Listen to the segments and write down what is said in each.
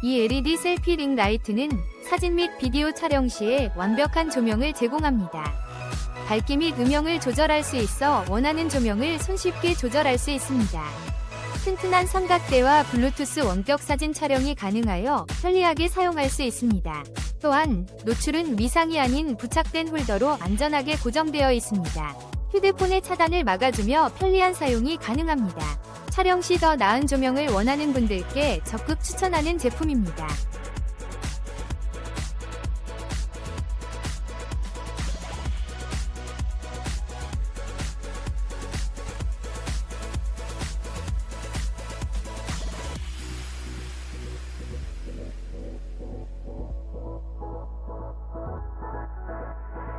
이 LED 셀피 링 라이트는 사진 및 비디오 촬영 시에 완벽한 조명을 제공합니다. 밝기 및 음영을 조절할 수 있어 원하는 조명을 손쉽게 조절할 수 있습니다. 튼튼한 삼각대와 블루투스 원격 사진 촬영이 가능하여 편리하게 사용할 수 있습니다. 또한 노출은 위상이 아닌 부착된 홀더로 안전하게 고정되어 있습니다. 휴대폰의 차단을 막아주며 편리한 사용이 가능합니다. 촬영 시 더 나은 조명을 원하는 분들께 적극 추천하는 제품입니다.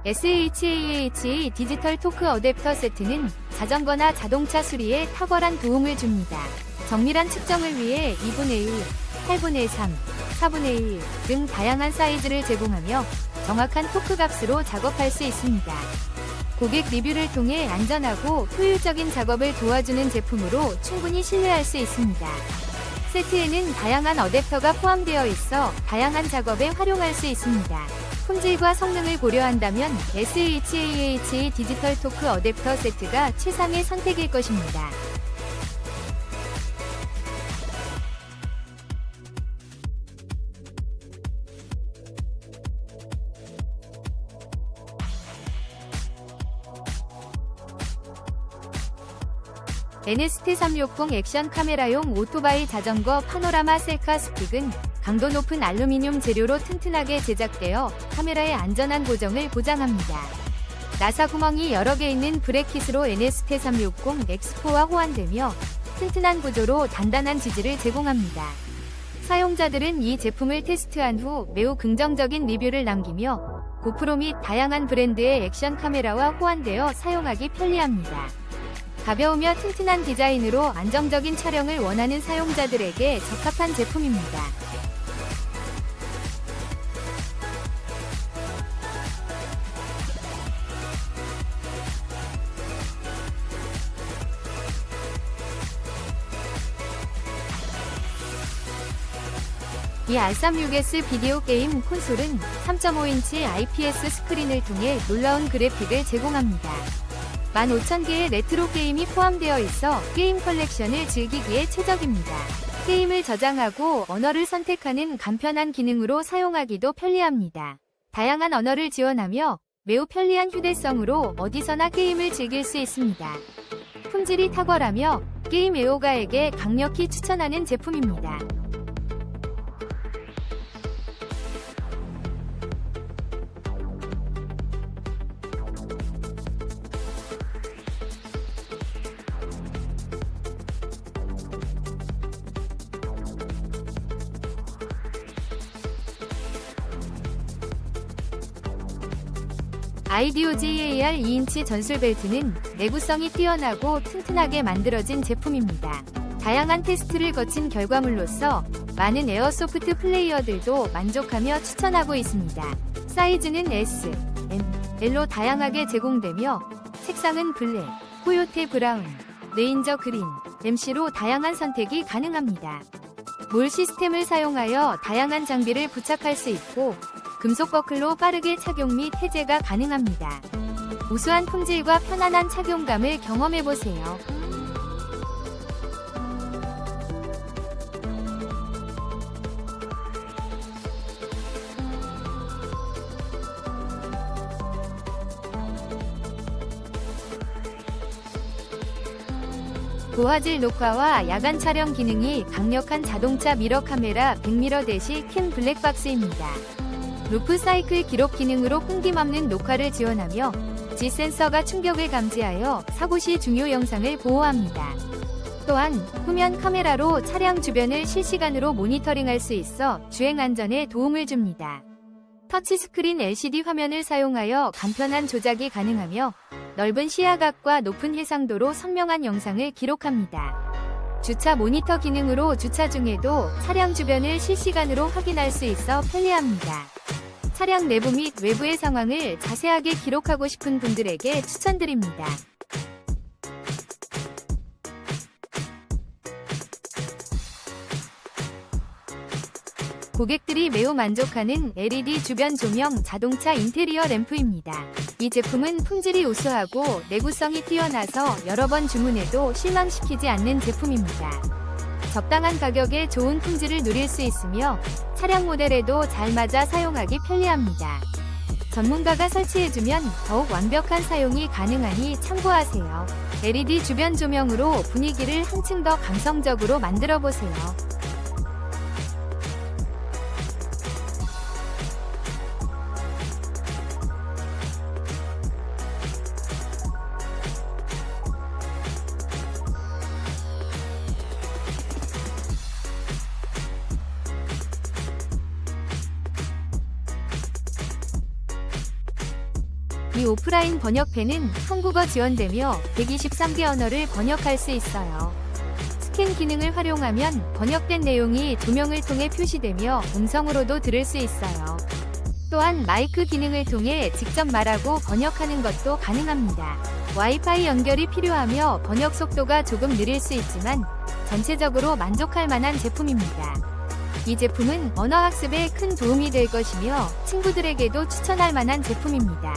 SHAH 디지털 토크 어댑터 세트는 자전거나 자동차 수리에 탁월한 도움을 줍니다. 정밀한 측정을 위해 2분의 1, 8분의 3, 4분의 1 등 다양한 사이즈를 제공하며 정확한 토크 값으로 작업할 수 있습니다. 고객 리뷰를 통해 안전하고 효율적인 작업을 도와주는 제품으로 충분히 신뢰할 수 있습니다. 세트에는 다양한 어댑터가 포함되어 있어 다양한 작업에 활용할 수 있습니다. 품질과 성능을 고려한다면 SHAH 디지털 토크 어댑터 세트가 최상의 선택일 것입니다. NST360 액션 카메라용 오토바이 자전거 파노라마 셀카 스틱은 강도 높은 알루미늄 재료로 튼튼하게 제작되어 카메라의 안전한 고정을 보장합니다. 나사 구멍이 여러 개 있는 브레킷으로 NST360 엑스포와 호환되며 튼튼한 구조로 단단한 지지를 제공합니다. 사용자들은 이 제품을 테스트한 후 매우 긍정적인 리뷰를 남기며 고프로 및 다양한 브랜드의 액션 카메라와 호환되어 사용하기 편리합니다. 가벼우며 튼튼한 디자인으로 안정적인 촬영을 원하는 사용자들에게 적합한 제품입니다. 이 R36S 비디오 게임 콘솔은 3.5인치 IPS 스크린을 통해 놀라운 그래픽을 제공합니다. 15,000개의 레트로 게임이 포함되어 있어 게임 컬렉션을 즐기기에 최적입니다. 게임을 저장하고 언어를 선택하는 간편한 기능으로 사용하기도 편리합니다. 다양한 언어를 지원하며 매우 편리한 휴대성으로 어디서나 게임을 즐길 수 있습니다. 품질이 탁월하며 게임 애호가에게 강력히 추천하는 제품입니다. 아이디오 JAR 2인치 전술 벨트는 내구성이 뛰어나고 튼튼하게 만들어진 제품입니다. 다양한 테스트를 거친 결과물로서 많은 에어소프트 플레이어들도 만족하며 추천하고 있습니다. 사이즈는 S, M, L로 다양하게 제공되며 색상은 블랙, 코요테 브라운, 레인저 그린, MC로 다양한 선택이 가능합니다. 몰 시스템을 사용하여 다양한 장비를 부착할 수 있고 금속 버클로 빠르게 착용 및 해제가 가능합니다. 우수한 품질과 편안한 착용감을 경험해보세요. 고화질 녹화와 야간 촬영 기능이 강력한 자동차 미러 카메라 100미러 대시 캔 블랙박스입니다. 루프 사이클 기록 기능으로 끊김 없는 녹화를 지원하며 G 센서가 충격을 감지하여 사고 시 중요 영상을 보호합니다. 또한 후면 카메라로 차량 주변을 실시간으로 모니터링할 수 있어 주행 안전에 도움을 줍니다. 터치스크린 LCD 화면을 사용하여 간편한 조작이 가능하며 넓은 시야각과 높은 해상도로 선명한 영상을 기록합니다. 주차 모니터 기능으로 주차 중에도 차량 주변을 실시간으로 확인할 수 있어 편리합니다. 차량 내부 및 외부의 상황을 자세하게 기록하고 싶은 분들에게 추천드립니다. 고객들이 매우 만족하는 LED 주변 조명 자동차 인테리어 램프입니다. 이 제품은 품질이 우수하고 내구성이 뛰어나서 여러 번 주문해도 실망시키지 않는 제품입니다. 적당한 가격에 좋은 품질을 누릴 수 있으며 차량 모델에도 잘 맞아 사용하기 편리합니다. 전문가가 설치해주면 더욱 완벽한 사용이 가능하니 참고하세요. LED 주변 조명으로 분위기를 한층 더 감성적으로 만들어 보세요. 이 오프라인 번역펜은 한국어 지원되며 123개 언어를 번역할 수 있어요. 스캔 기능을 활용하면 번역된 내용이 조명을 통해 표시되며 음성으로도 들을 수 있어요. 또한 마이크 기능을 통해 직접 말하고 번역하는 것도 가능합니다. 와이파이 연결이 필요하며 번역 속도가 조금 느릴 수 있지만 전체적으로 만족할 만한 제품입니다. 이 제품은 언어 학습에 큰 도움이 될 것이며 친구들에게도 추천할 만한 제품입니다.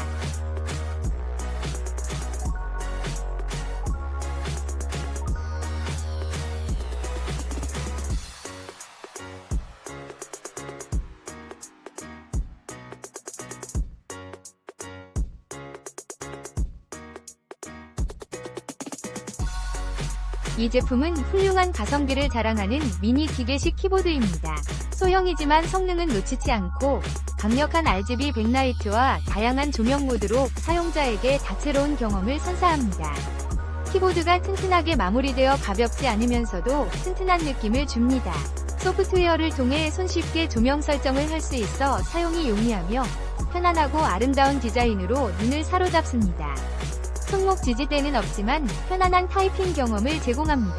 이 제품은 훌륭한 가성비를 자랑하는 미니 기계식 키보드입니다. 소형이지만 성능은 놓치지 않고 강력한 RGB 백라이트와 다양한 조명 모드로 사용자에게 다채로운 경험을 선사합니다. 키보드가 튼튼하게 마무리되어 가볍지 않으면서도 튼튼한 느낌을 줍니다. 소프트웨어를 통해 손쉽게 조명 설정을 할 수 있어 사용이 용이하며 편안하고 아름다운 디자인으로 눈을 사로잡습니다. 손목 지지대는 없지만 편안한 타이핑 경험을 제공합니다.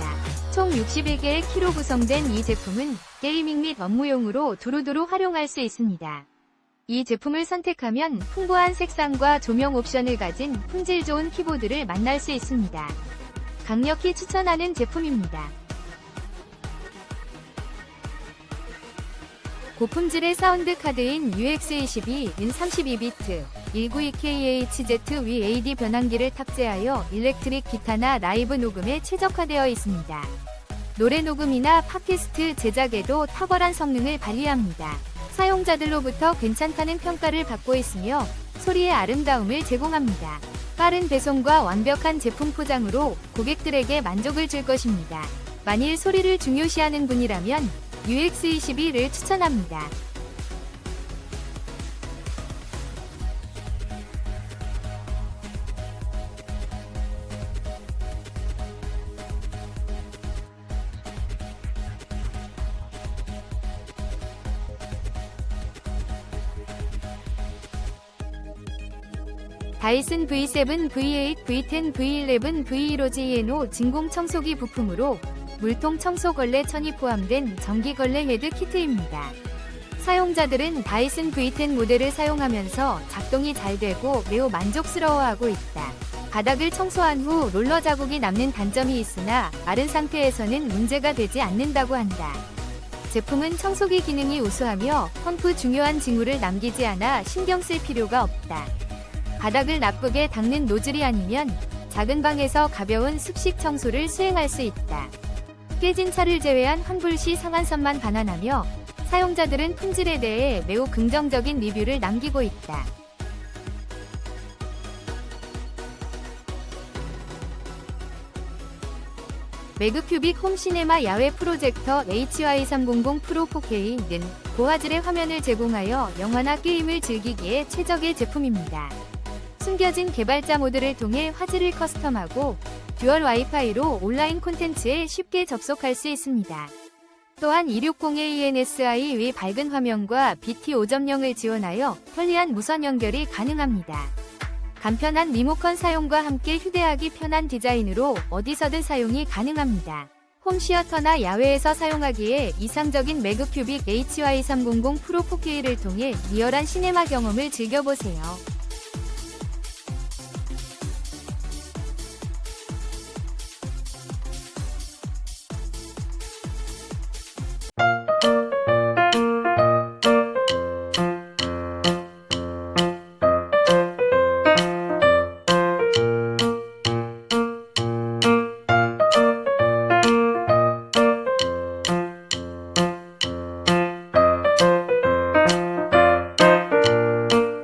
총 61개의 키로 구성된 이 제품은 게이밍 및 업무용으로 두루두루 활용할 수 있습니다. 이 제품을 선택하면 풍부한 색상과 조명 옵션을 가진 품질 좋은 키보드를 만날 수 있습니다. 강력히 추천하는 제품입니다. 고품질의 사운드 카드인 UX22는 32비트 192KHZ VAD 변환기를 탑재하여 일렉트릭 기타나 라이브 녹음에 최적화되어 있습니다. 노래 녹음이나 팟캐스트 제작에도 탁월한 성능을 발휘합니다. 사용자들로부터 괜찮다는 평가를 받고 있으며 소리의 아름다움을 제공합니다. 빠른 배송과 완벽한 제품 포장으로 고객들에게 만족을 줄 것입니다. 만일 소리를 중요시하는 분이라면 UX22를 추천합니다. 다이슨 V7, V8, V10, V11, V15GNO 진공 청소기 부품으로 물통 청소 걸레 천이 포함된 전기 걸레 헤드 키트입니다. 사용자들은 다이슨 V10 모델을 사용하면서 작동이 잘 되고 매우 만족스러워하고 있다. 바닥을 청소한 후 롤러 자국이 남는 단점이 있으나 마른 상태에서는 문제가 되지 않는다고 한다. 제품은 청소기 기능이 우수하며 펌프 중요한 징후를 남기지 않아 신경 쓸 필요가 없다. 바닥을 나쁘게 닦는 노즐이 아니면 작은 방에서 가벼운 습식 청소를 수행할 수 있다. 깨진 차를 제외한 환불 시 상한선만 반환하며 사용자들은 품질에 대해 매우 긍정적인 리뷰를 남기고 있다. 매그큐빅 홈시네마 야외 프로젝터 HY300 프로 4K는 고화질의 화면을 제공하여 영화나 게임을 즐기기에 최적의 제품입니다. 숨겨진 개발자 모드를 통해 화질을 커스텀하고 듀얼 와이파이로 온라인 콘텐츠에 쉽게 접속할 수 있습니다. 또한 260AENSI 의 밝은 화면과 BT 5.0을 지원하여 편리한 무선 연결이 가능합니다. 간편한 리모컨 사용과 함께 휴대하기 편한 디자인으로 어디서든 사용이 가능합니다. 홈시어터나 야외에서 사용하기에 이상적인 매그큐빅 HY300 프로 4K를 통해 리얼한 시네마 경험을 즐겨보세요.